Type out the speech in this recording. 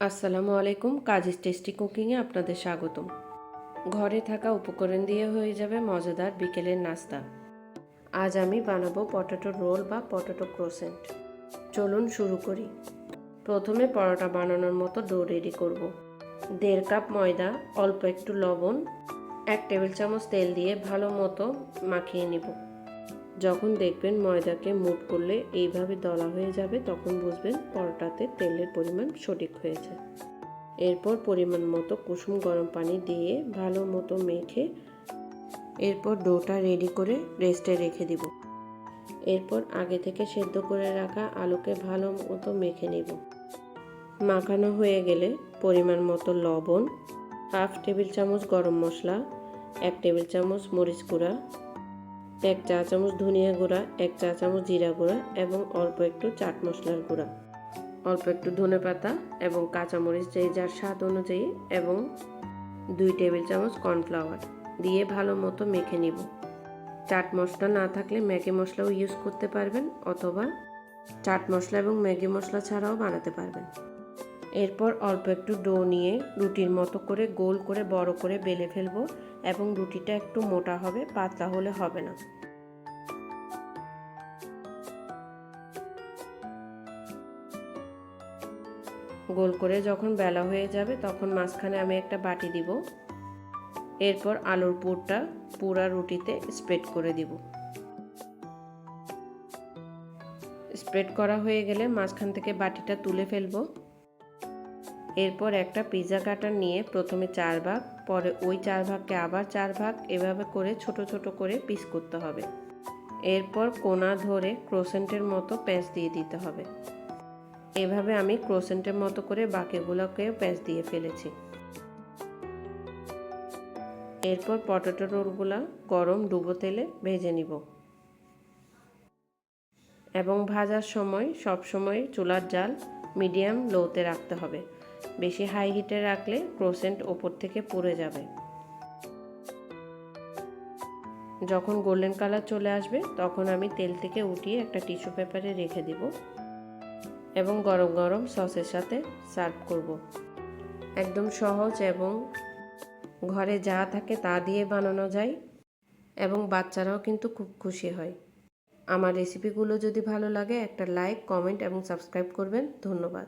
আসসালামু আলাইকুম কাজিস টেস্টি কুকিংয়ে আপনাদের স্বাগতম। ঘরে থাকা উপকরণ দিয়ে হয়ে যাবে মজাদার বিকেলের নাস্তা। আজ আমি বানাবো পটেটো রোল বা পটেটো ক্রোসেন্ট। চলুন শুরু করি। প্রথমে পরোটা বানানোর মতো ডো রেডি করব। দেড় কাপ ময়দা, অল্প একটু লবণ, এক টেবিল চামচ তেল দিয়ে ভালো মতো মাখিয়ে নিব। যখন দেখবেন ময়দাকে মুট করলে এইভাবে দলা হয়ে যাবে, তখন বুঝবেন পরোটাতে তেলের পরিমাণ সঠিক হয়েছে। এরপর পরিমাণ মতো কুসুম গরম পানি দিয়ে ভালো মতো মেখে এরপর ডোটা রেডি করে রেস্টে রেখে দিব। এরপর আগে থেকে সেদ্ধ করে রাখা আলুকে ভালো মতো মেখে নেব। মাখানো হয়ে গেলে পরিমাণ মতো লবণ, হাফ টেবিল চামচ গরম মশলা, এক টেবিল চামচ মরিচ গুঁড়া এক চা চামচ ধনিয়া গুঁড়া, এক চা চামচ জিরা গুঁড়া এবং অল্প একটু চাট মশলার গুঁড়া। অল্প একটু ধনে পাতা এবং কাঁচামরিচ যে যার স্বাদ অনুযায়ী এবং দুই টেবিল চামচ কর্নফ্লাওয়ার দিয়ে ভালো মতো মেখে নিব। চাট মশলা না থাকলে ম্যাগি মশলাও ইউজ করতে পারবেন অথবা চাট মশলা এবং ম্যাগি মশলা ছাড়াও বানাতে পারবেন। এরপর অল্প একটু ডো নিয়ে রুটির মতো করে গোল করে বড় করে বেলে ফেলব এবং রুটিটা একটু মোটা হবে, পাতলা হলে হবে না। গোল করে যখন বেলা হয়ে যাবে তখন মাঝখানে আমি একটা বাটি দিব। এরপর আলুর পুরটা পুরা রুটিতে স্প্রেড করে দিব। স্প্রেড করা হয়ে গেলে মাঝখান থেকে বাটিটা তুলে ফেলব। এরপর একটা পিৎজা কাটার নিয়ে প্রথমে চার ভাগ, পরে ওই চার ভাগকে আবার চার ভাগ, এভাবে করে ছোট ছোট করে পিস করতে হবে। এরপর কোনা ধরে ক্রোসেন্টের মতো প্যাঁচ দিয়ে দিতে হবে। এভাবে আমি ক্রোসেন্টের মতো করে বাকিগুলোকে প্যাঁচ দিয়ে ফেলেছি। এরপর পটেটো রোলগুলা গরম ডুবো তেলে ভেজে নিব। এবং ভাজার সময় সব সময় চুলার জাল মিডিয়াম লোতে রাখতে হবে। বেশি হাই হিটে রাখলে ক্রোসেন্ট ওপর থেকে পুড়ে যাবে। যখন গোল্ডেন কালার চলে আসবে, তখন আমি তেল থেকে উঠিয়ে একটা টিস্যু পেপারে রেখে দিব এবং গরম গরম সসের সাথে সার্ভ করব। একদম সহজ এবং ঘরে যা থাকে তা দিয়ে বানানো যায় এবং বাচ্চারাও কিন্তু খুব খুশি হয়। আমার রেসিপিগুলো যদি ভালো লাগে, একটা লাইক কমেন্ট এবং সাবস্ক্রাইব করবেন। ধন্যবাদ।